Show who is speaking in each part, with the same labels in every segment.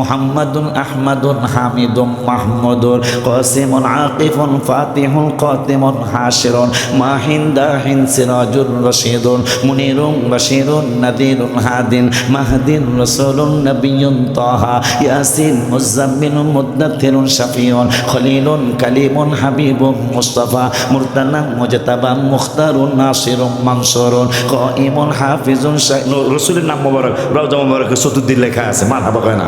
Speaker 1: মুহাম্মাদুন আহমাদুন হামিদুন মাহমুদুন কাসিমুন আকিফুন ফাতিহুন কাতিমুন হাশিরুন মাহিন দাহিন সিরাজুর রশিদুন মুনিরুন বাশিরুন নাদিরুন হাদিন মাহদিন রাসূলুন নবিয়্যুন তাহা ইয়াসিন মুজাম্মিলুন মুদ্দাথিরুন শাফিউন খলিলুন কালিমুন হাবিবুন মুস্তাফা মুরতানা মুজতাবা মুখতারুন নাসিরুন মানসুরুন কাইমুন হাফিজুন রসুলের নাম মোবারক, রওজা মোবারক চতুর্দিন লেখা আছে মারহাবা কয় না?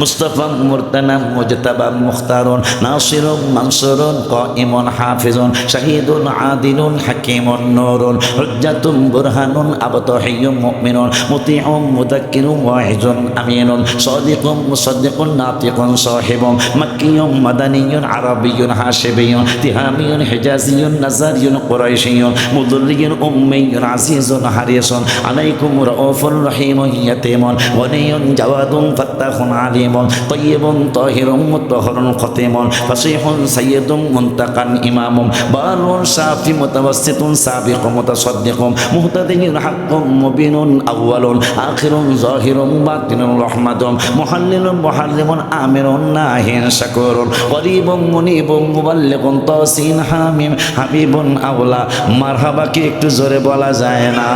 Speaker 1: মুস্তফা মুরতানা, মুজতাবা, মুখতারুন, নাসিরুন, মানসুরুন, কাইমুন, হাফিজুন, শাহিদুন, আদিলুন, হাকিমুন, নূরুন, হুজ্জাতুন, বুরহানুন আবতাহিয়ুম মুমিনুন মুতিউম মুদাক্কিরুন ওয়াইজুন আমিনুন সাদিকুম মুসাদ্দিকুন, নাতিকুন, সাহিবুন মাক্কিয়ুম মাদানিয়ুন, আরাবিয়ুন, হাশিবিয়ুন, তিহামিয়ুন, হিজাজিয়ুন, নাজারিয়ুন, কুরাইশিয়ুন, মুদল্লিয়ুন, উম্মিয়ুন, আজিজুন, হারিসুন, আলাইকুম রাউফুর রহিমুন, ইয়াতীমুন, ওয়ালিয়ুন, জাওয়াদুন, ফাত্তাহুন আলিমুন তাইয়্যিবুন তাহিরুন মুতাহহারুন খতিমুন, ফাসিহুন, সাইয়্যিদুন, মুনতাকান, ইমামুন বারুন শাফি মুতাওয়াসসিতুন সাবিকুন, মুতাসাদ্দিকুন মুহতাদিয়ুন হাক্কুন, মুবিনুন, আউয়ালুন, আখিরুন, জাহিরুন বাতিনুন রহমাতুন, মুহাল্লিলুন, মুহাল্লিমুন, আমিরুন, নাহিন, শাকুরুন করিবুন মুনিবুন, মুবাল্লিগুন, তাসিন, হামিম, হাবিবুন আওলা মারহাবা কি একটু জোরে বলা যায় না?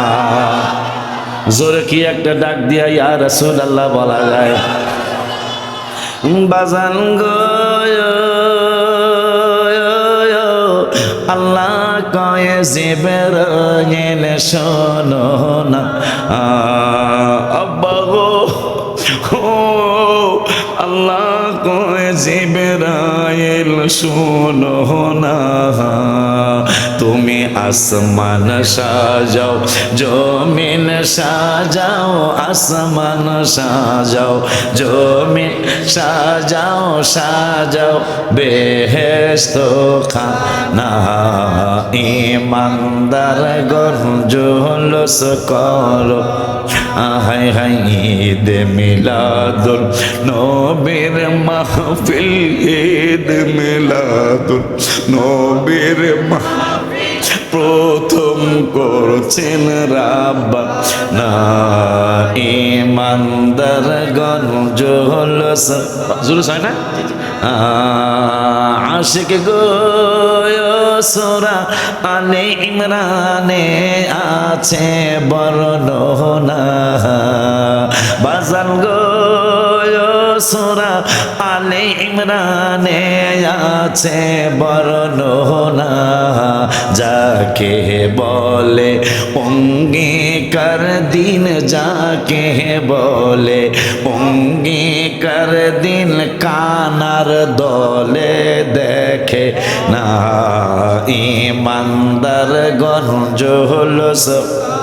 Speaker 1: জোরে কি একটা ডাক দিয়া ইয়া রাসূলুল্লাহ বলা যায়? বাজান আল্লাহ কয়ে জিবের গেলে শোনো না। আব্বা আল্লাহ কয়ে জিবেরাইল শোনো না। তুমি আসমান সাজাও, জমিন সাজাও, আসমান সাজাও, জমিন সাজাও সাজাও বেহেস্ত খানা ইমানদার গরজলস করো। হাই হাই, ঈদ মিলাদুল নবীর মাহফিল, ঈদ মিলাদুল নবীর মাহফিল। প্রথম করছেন রাব্বা। না ইমানদার গঞ্জ হল জুলুস হয় না? আশিক গো সোরা আলে ইমরানে আছে বর্ণনা বাজান গো সোরা আলে ইমরানে আছে বর্ণনা যাকে বলে অঙ্গীকার দিন, যাকে বলে অঙ্গীকার দিন, কানার দলে দেখে না। ইমানদার গঞ্জ হলো সব